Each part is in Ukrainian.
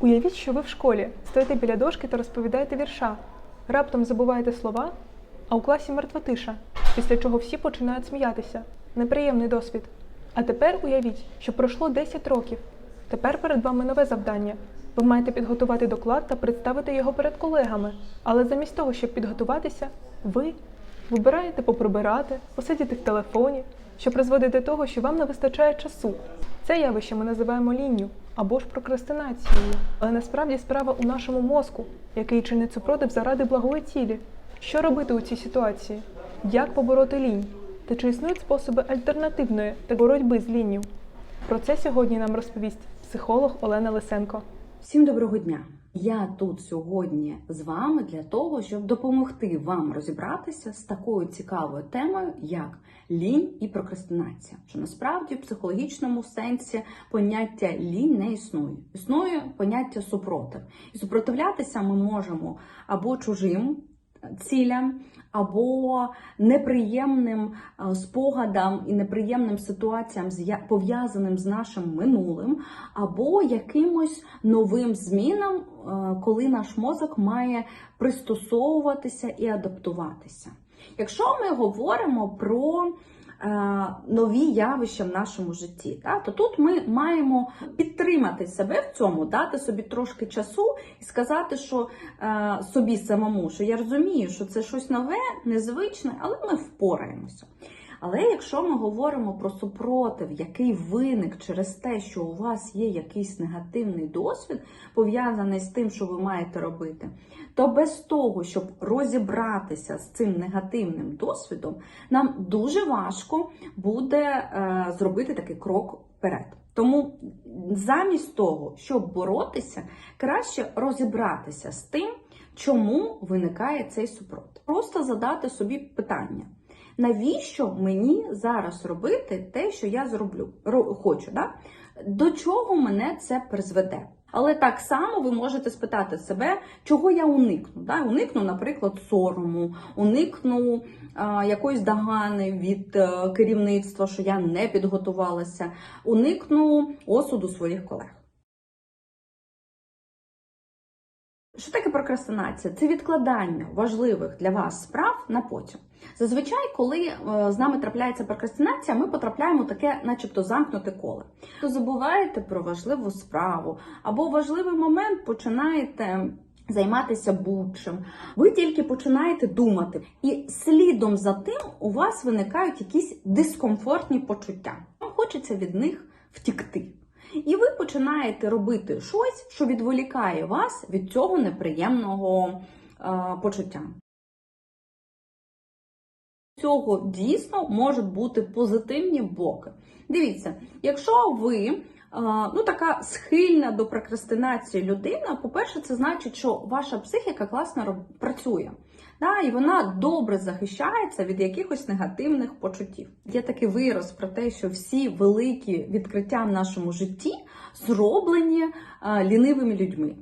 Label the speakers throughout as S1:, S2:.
S1: Уявіть, що ви в школі стоїте біля дошки та розповідаєте вірша. Раптом забуваєте слова, а у класі мертва тиша, після чого всі починають сміятися. Неприємний досвід. А тепер уявіть, що пройшло 10 років. Тепер перед вами нове завдання. Ви маєте підготувати доклад та представити його перед колегами. Але замість того, щоб підготуватися, ви вибираєте поприбирати, посидіти в телефоні, що призводить до того, що вам не вистачає часу. Це явище ми називаємо лінню або ж прокрастинацією. Але насправді справа у нашому мозку, який чинить супротив заради благої цілі. Що робити у цій ситуації? Як побороти лінь? Та чи існують способи альтернативної та боротьби з лінню? Про це сьогодні нам розповість психолог Олена Лисенко.
S2: Всім доброго дня! Я тут сьогодні з вами для того, щоб допомогти вам розібратися з такою цікавою темою, як лінь і прокрастинація. Що насправді в психологічному сенсі поняття лінь не існує. Існує поняття супротив. І супротивлятися ми можемо або чужим цілям, або неприємним е, спогадам і неприємним ситуаціям, пов'язаним з нашим минулим, або якимось новим змінам, е, коли наш мозок має пристосовуватися і адаптуватися. Якщо ми говоримо про нові явища в нашому житті, Так? то тут ми маємо підтримати себе в цьому, дати собі трошки часу і сказати, що е, собі самому, що я розумію, що це щось нове, незвичне, але ми впораємося. Але якщо ми говоримо про супротив, який виник через те, що у вас є якийсь негативний досвід, пов'язаний з тим, що ви маєте робити, то без того, щоб розібратися з цим негативним досвідом, нам дуже важко буде е, зробити такий крок вперед. Тому замість того, щоб боротися, краще розібратися з тим, чому виникає цей супротив. Просто задати собі питання. Навіщо мені зараз робити те, що я зроблю, ро- хочу? Да? До чого мене це призведе? Але так само ви можете спитати себе, чого я уникну. Да? Уникну, наприклад, сорому, уникну а, якоїсь догани від е, керівництва, що я не підготувалася, уникну осуду своїх колег. Що таке прокрастинація? Це відкладання важливих для вас справ на потім. Зазвичай, коли е, з нами трапляється прокрастинація, ми потрапляємо в таке, начебто, замкнуте коло. То забуваєте про важливу справу або важливий момент починаєте. Займатися будь-чим. Ви тільки починаєте думати, і слідом за тим у вас виникають якісь дискомфортні почуття. Вам хочеться від них втікти. І ви починаєте робити щось, що відволікає вас від цього неприємного е, почуття. Цього дійсно можуть бути позитивні боки. Дивіться, якщо ви ну, така схильна до прокрастинації людина, по-перше, це значить, що ваша психіка класно працює. Да, і вона добре захищається від якихось негативних почуттів. Є такий вираз про те, що всі великі відкриття в нашому житті зроблені лінивими людьми.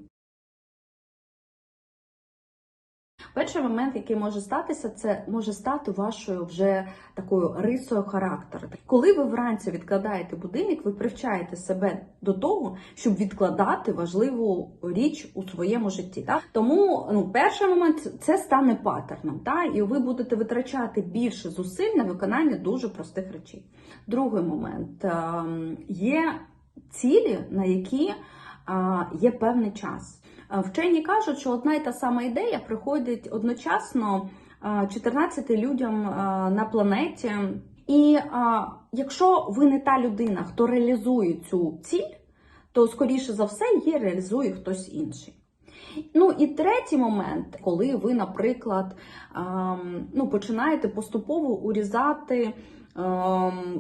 S2: Перший момент, який може статися, це може стати вашою вже такою рисою характеру. Коли ви вранці відкладаєте будильник, ви привчаєте себе до того, щоб відкладати важливу річ у своєму житті. Так? Тому ну, перший момент це стане паттерном, так? і ви будете витрачати більше зусиль на виконання дуже простих речей. Другий момент ем, є цілі, на які є певний час. А, Вчені кажуть, що одна і та сама ідея приходить одночасно 14 людям на планеті. І якщо ви не та людина, хто реалізує цю ціль, то скоріше за все її реалізує хтось інший. Ну і третій момент, коли ви, наприклад, ем, ну, починаєте поступово урізати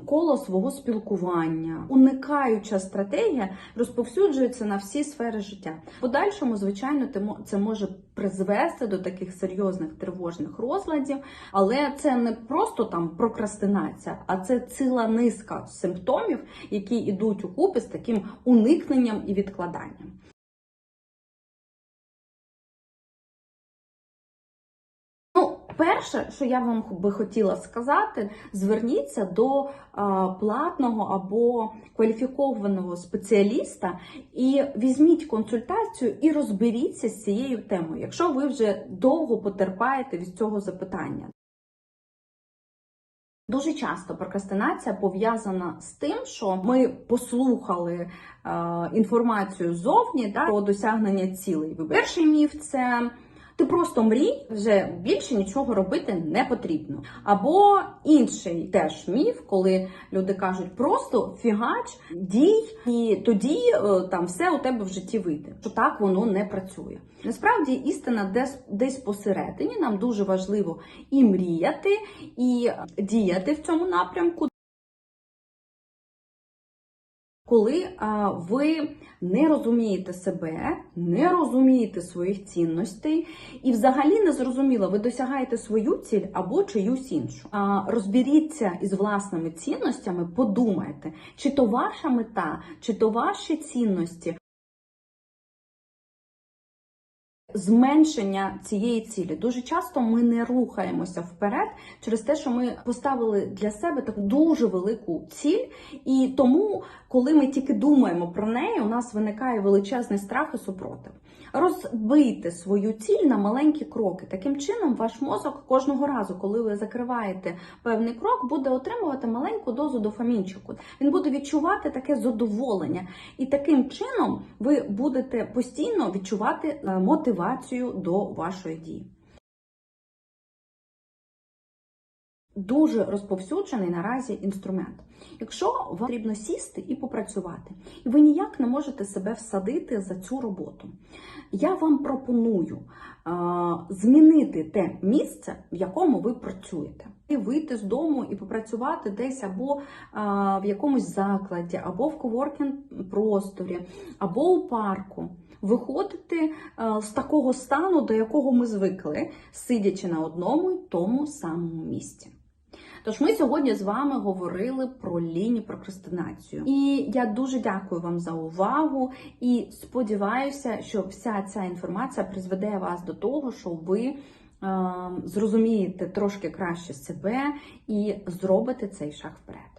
S2: коло свого спілкування. Уникаюча стратегія розповсюджується на всі сфери життя. В подальшому, звичайно, це може призвести до таких серйозних тривожних розладів, але це не просто там прокрастинація, а це ціла низка симптомів, які йдуть у купі з таким уникненням і відкладанням. Перше, що я вам би хотіла сказати, зверніться до а, платного або кваліфікованого спеціаліста і візьміть консультацію і розберіться з цією темою, якщо ви вже довго потерпаєте від цього запитання. Дуже часто прокрастинація пов'язана з тим, що ми послухали е, інформацію ззовні да, про досягнення цілей. Перший міф це ти просто мрій, вже більше нічого робити не потрібно. Або інший теж міф, коли люди кажуть, просто фігач, дій, і тоді е, там все у тебе в житті вийде. Що так воно не працює. Насправді істина десь десь посередині. Нам дуже важливо і мріяти, і діяти в цьому напрямку. Коли а, ви не розумієте себе, не розумієте своїх цінностей, і взагалі не зрозуміло, ви досягаєте свою ціль або чиюсь іншу. А, розберіться із власними цінностями, подумайте, чи то ваша мета, чи то ваші цінності. Зменшення цієї цілі дуже часто ми не рухаємося вперед через те, що ми поставили для себе таку дуже велику ціль, і тому, коли ми тільки думаємо про неї, у нас виникає величезний страх і супротив. Розбийте свою ціль на маленькі кроки. Таким чином, ваш мозок кожного разу, коли ви закриваєте певний крок, буде отримувати маленьку дозу дофамінчику. Він буде відчувати таке задоволення, і таким чином ви будете постійно відчувати е, мотивацію до вашої дії. Дуже розповсюджений наразі інструмент. Якщо вам потрібно сісти і попрацювати, і ви ніяк не можете себе всадити за цю роботу, я вам пропоную змінити те місце, в якому ви працюєте, і вийти з дому і попрацювати десь або в якомусь закладі, або в коворкінг просторі, або у парку. Виходити з такого стану, до якого ми звикли, сидячи на одному й тому самому місці. Тож ми сьогодні з вами говорили про лінь прокрастинацію. І я дуже дякую вам за увагу і сподіваюся, що вся ця інформація призведе вас до того, що ви е, зрозумієте трошки краще себе і зробите цей шаг вперед.